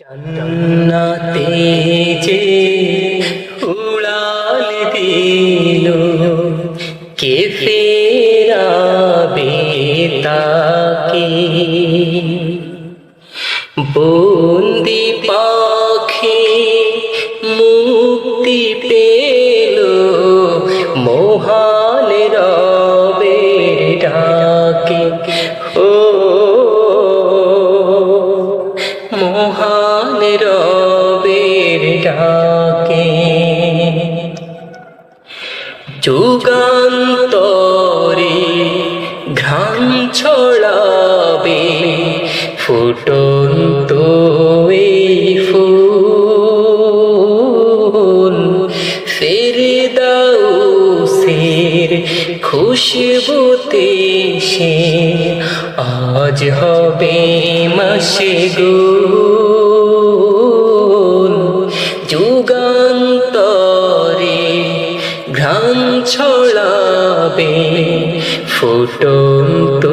জান্নাতে যে উড়াল দিল কে ফেরাবে তাকে? বন্দি পাখি মুক্তি পেল মোহান রবের ডাকে। ফুটন্ত ফুল ফেরদাউসের খুশবুতে সে। আজ হবে মাসে গুল যুগান্তরে ঘ্রাণ ছড়াবে ফুটন্ত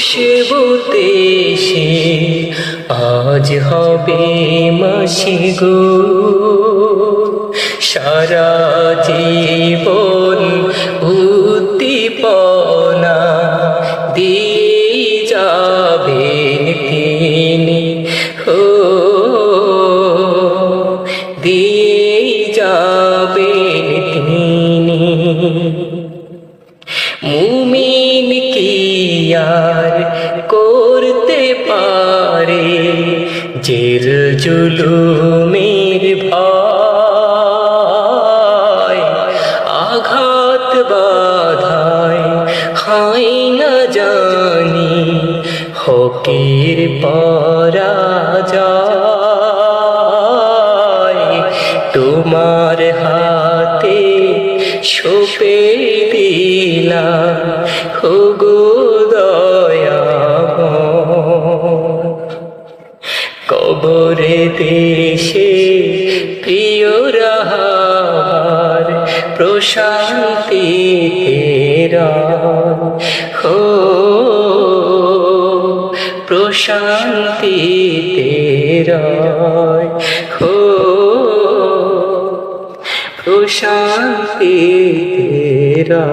খুশবুতে সে আজ হবে মাসি গো। সারা জীবন উদ্দীপনা দিয়ে যাবেন তিনি। ও দিয়ে যাবেন তিনি। করতে পারে। জের জুলুমের ভয়, আঘাত বাধায় হয় না জানি। হকের পরাজয় তোমার হাতে সোপে দিলাম। হোগো কবরে দেশে প্রিয় রাহার প্রশান্তি হো প্রশান্তি হো প্রশান্তি তেরা